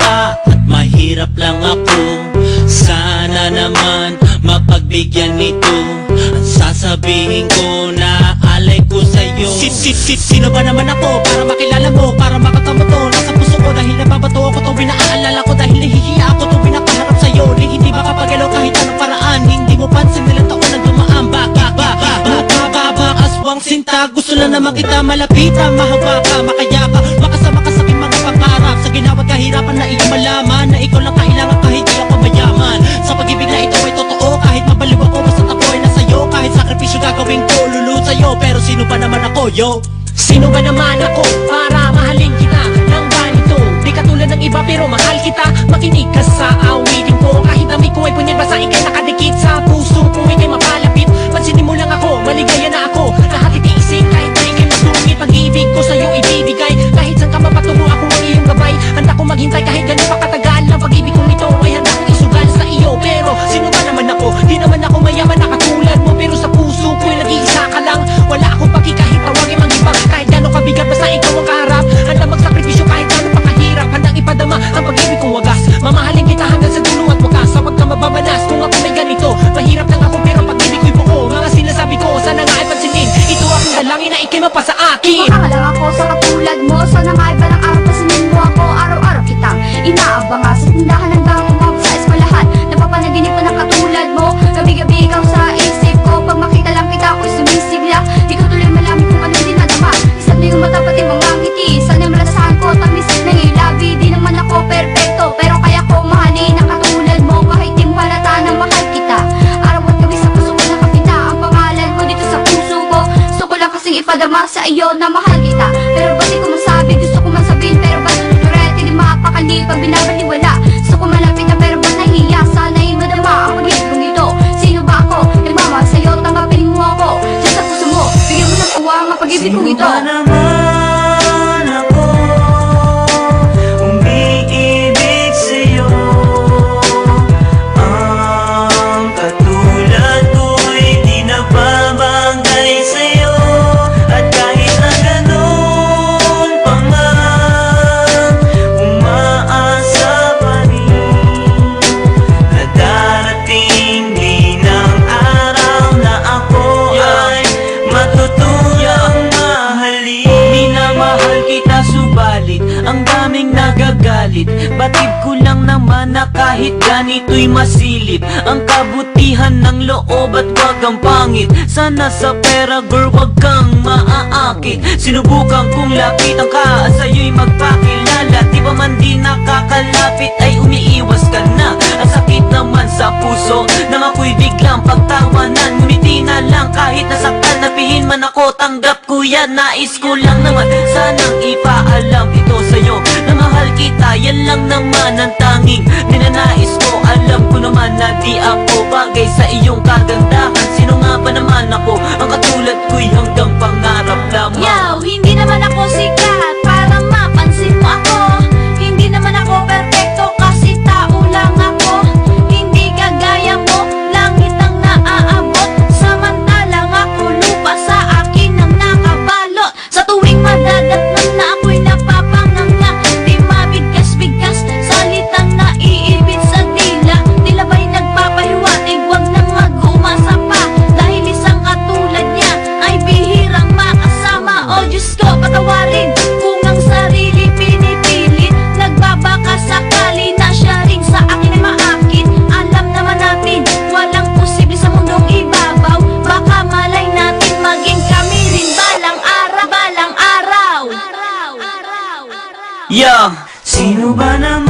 pa at mahirap lang ako. Sana naman mapagbigyan nito. At sasabihin ko na alay ko sa'yo. Si, si, si, Sino ba naman ako para makilala mo, para makakama to Nasa puso ko dahil nababato ako tuwing naaalala ko Dahil nahihiya ako tuwing napaharap sa'yo. Di hindi makapagalaw kahit anong paraan. Hindi mo pansin nilang taon na dumaan Baka, baka, baka, baka, baka, aswang sinta. Gusto lang naman kita malapita, mahawaka, makayaka pangarap Sa ginawa at kahirapan na iyong malaman Na ikaw lang kailangan kahit di ako mayaman Sa pag-ibig na ito ay totoo Kahit mabaliw ako basta ako ay nasa'yo Kahit sakripisyo gagawin ko lulu sa'yo. Pero sino ba naman ako yo? Sino ba naman ako? Para Sana nga iba ng araw pasinin mo ako. Araw-araw kitang inaabang sa tindahan hanggang umabot sa eskwelahan Napapanaginip ko ng katulad mo. Gabi-gabi ikaw sa isip ko. Pag makita lang kita ako'y sumisigla. Di ko tuloy malaman kung ano din nadama Isa't may matapat yung mga ngiti. Sana malasahan ko tamis at nangilabi Di naman ako perpekto Pero kaya ko mahalin ang katulad mo. Kahit halata na mahal kita. Araw at gabi sa puso ko nakapita Ang pangalan mo dito sa puso ko. Gusto ko lang kasing ipadama sa iyo na mahal kita mapakali pag binabaliwala Gusto ko malapit na pero ba't nahiya. Sana'y madama pag-ibig kong ito Sino ba ako? Nagmamahal sa'yo, tanggapin mo ako. Diyan sa puso mo, bigyan mo ng uwa ang pag-ibig kong ito. naman nagagalit Batid ko lang naman na kahit ganito'y masilip Ang kabutihan ng loob at wag ang pangit. Sana sa pera girl wag kang maaakit. Sinubukan kong lapitan ka at sa'yo'y magpakilala. Di pa man di nakakalapit ay umiiwas ka na. Ang sakit naman sa puso nang ako'y biglang pagtawanan. Ngumiti na lang kahit nasaktan Napihin man ako tanggap ko yan. Nais ko lang naman sanang ipaalam ito sa'yo kita yan lang naman ang tanging Ninanais ko. Alam ko naman na di ako bagay sa iyong kagandahan Yo! Sino ba naman